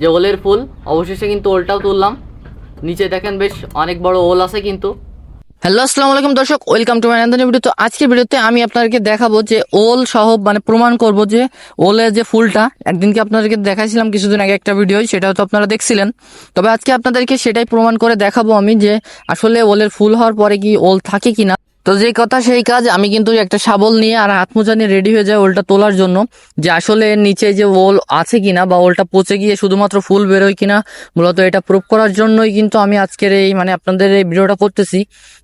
যে ওলের ফুল, অবশেষে কিন্তু ওলটাও তুললাম। নিচে দেখেন বেশ অনেক বড় ওল আছে কিন্তু। হ্যালো, আসসালামু আলাইকুম দর্শক, ওয়েলকাম টু মাই ভিডিও। তো আজকের ভিডিওতে আমি আপনাদেরকে দেখাবো যে ওল সহ মানে প্রমাণ করব যে ওলের যে ফুলটা, একদিনকে আপনাদেরকে দেখাইছিলাম কিছুদিন আগে একটা ভিডিও, সেটাও তো আপনারা দেখছিলেন। তবে আজকে আপনাদেরকে সেটাই প্রমাণ করে দেখাবো আমি যে আসলে ওলের ফুল হওয়ার পরে কি ওল থাকে কিনা। তো যে কথা সেই কাজ, আমি কিন্তু একটা শাবল নিয়ে আর হাত নিয়ে রেডি হয়ে যায় ওলটা তোলার জন্য। যে আসলে নিচে যে ওল আছে কিনা বা ওলটা পচে গিয়ে শুধুমাত্র ফুল বেরোয় কিনা, মূলত এটা প্রুভ করার জন্যই কিন্তু আমি আজকের এই মানে আপনাদের এই ভিডিওটা করতেছি।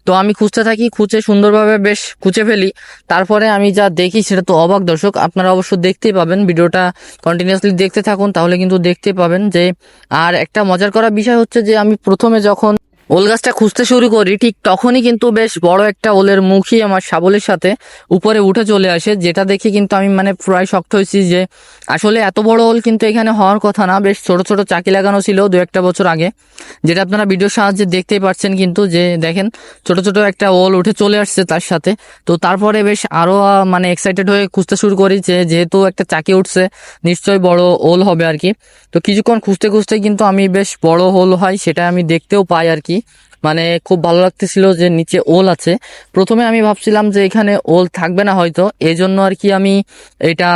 তো আমি খুঁজতে থাকি, খুঁজে সুন্দরভাবে বেশ খুঁজে ফেলি। তারপরে আমি যা দেখি সেটা তো অবাক দর্শক, আপনারা অবশ্য দেখতেই পাবেন ভিডিওটা কন্টিনিউয়াসলি দেখতে থাকুন, তাহলে কিন্তু দেখতে পাবেন যে, আর একটা মজার করা বিষয় হচ্ছে যে আমি প্রথমে যখন ওল গাছটা খুঁজতে শুরু করি, ঠিক তখনই কিন্তু বেশ বড় একটা ওলের মুখই আমার শাবলের সাথে উপরে উঠে চলে আসে, যেটা দেখে কিন্তু আমি মানে প্রায় শক্ত হয়েছি যে আসলে এত বড় ওল কিন্তু এখানে হওয়ার কথা না, বেশ ছোট ছোট চাকি লাগানো ছিল দু একটা বছর আগে। যেটা আপনারা ভিডিওর সাহায্যে দেখতেই পাচ্ছেন কিন্তু যে দেখেন, ছোট ছোট একটা ওল উঠে চলে আসছে তার সাথে। তো তারপরে বেশ আরও মানে এক্সাইটেড হয়ে খুঁজতে শুরু করি যে যেহেতু একটা চাকি উঠছে, নিশ্চয়ই বড় ওল হবে আর কি। তো কিছুক্ষণ খুঁজতে খুঁজতে কিন্তু আমি বেশ বড় হোল হয়, সেটা আমি দেখতেও পাই আর কি। কি মানে খুব ভালো লাগতেছিল যে নিচে ওল আছে। প্রথমে আমি ভাবছিলাম যে এখানে ওল থাকবে না হয়তো এই জন্য আর কি আমি এটা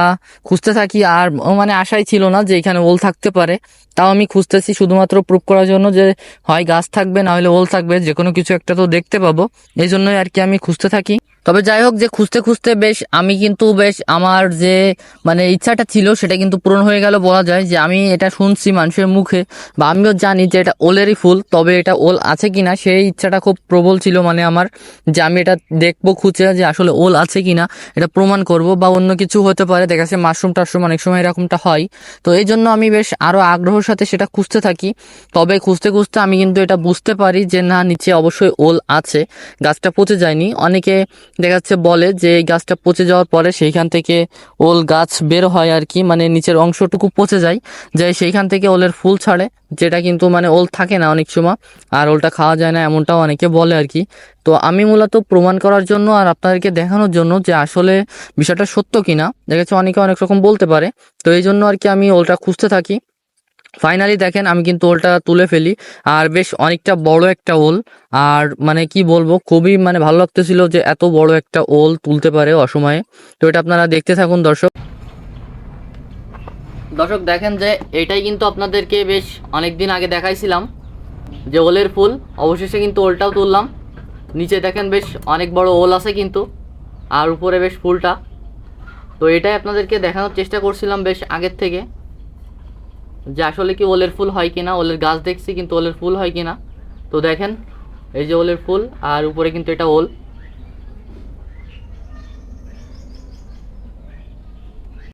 খুঁজতে থাকি। আর মানে আশাই ছিল না যে এখানে ওল থাকতে পারে। তাও আমি খুঁজতেছি শুধুমাত্র প্রুভ করার জন্য যে হয় গাছ থাকবে, না হলে ওল থাকবে, যে কোনো কিছু একটা তো দেখতে পাবো। এই জন্যই আর কি আমি খুঁজতে থাকি। তবে যাই হোক, যে খুঁজতে খুঁজতে বেশ আমি কিন্তু বেশ আমার যে মানে ইচ্ছাটা ছিল সেটা কিন্তু পূরণ হয়ে গেল বলা যায় যে আমি এটা শুনছি মানুষের মুখে। বা আমিও জানি যে এটা ওলেরই ফুল, তবে এটা ওল আছে কিনা সেই ইচ্ছাটা খুব প্রবল ছিল মানে আমার যে আমি এটা দেখব খুঁজে যে আসলে ওল আছে কি না এটা প্রমাণ করব বা অন্য কিছু হতে পারে। দেখা যাচ্ছে মাশরুম টাশরুম অনেক সময় এরকমটা হয়। তো এই জন্য আমি বেশ আরও আগ্রহের সাথে সেটা খুঁজতে থাকি। তবে খুঁজতে খুঁজতে আমি কিন্তু এটা বুঝতে পারি যে না, নিচে অবশ্যই ওল আছে, গাছটা পচে যায়নি। অনেকে দেখা যাচ্ছে বলে যে এই গাছটা পচে যাওয়ার পরে সেইখান থেকে ওল গাছ বের হয় আর কি মানে নিচের অংশটুকু পচে যায়। যে সেইখান থেকে ওলের ফুল ছাড়ে। যেটা কিন্তু মানে ওল থাকে না অনেক সময়, আর ওলটা খাওয়া যায় না এমনটাও অনেকে বলে আর কি। তো আমি মূলত প্রমাণ করার জন্য আর আপনাদেরকে দেখানোর জন্য যে আসলে বিষয়টা সত্য কিনা, দেখা যাচ্ছে অনেকে অনেক রকম বলতে পারে। তো এই জন্য আর কি আমি ওলটা খুঁজতে থাকি। ফাইনালি দেখেন আমি কিন্তু ওলটা তুলে ফেলি, আর বেশ অনেকটা বড় একটা ওল। আর মানে কি বলব, খুবই মানে ভালো লাগতেছিল যে এত বড় একটা ওল তুলতে পারে অসময়ে। তো এটা আপনারা দেখতে থাকুন দর্শক। দর্শক, দেখেন যে এটাই কিন্তু আপনাদেরকে বেশ অনেক দিন আগে দেখাইছিলাম যে ওলের ফুল। অবশেষে কিন্তু ওলটাও তুললাম। নিচে দেখেন বেশ অনেক বড় ওল আছে কিন্তু, আর উপরে বেশ ফুলটা। তো এটাই আপনাদেরকে দেখানোর চেষ্টা করছিলাম বেশ আগের থেকে, যে আসলে কি ওলের ফুল হয় কি না ওলের গাছ দেখছি কিন্তু ওলের ফুল হয় কিনা। তো দেখেন, এই যে ওলের ফুল, আর উপরে কিন্তু এটা ওল।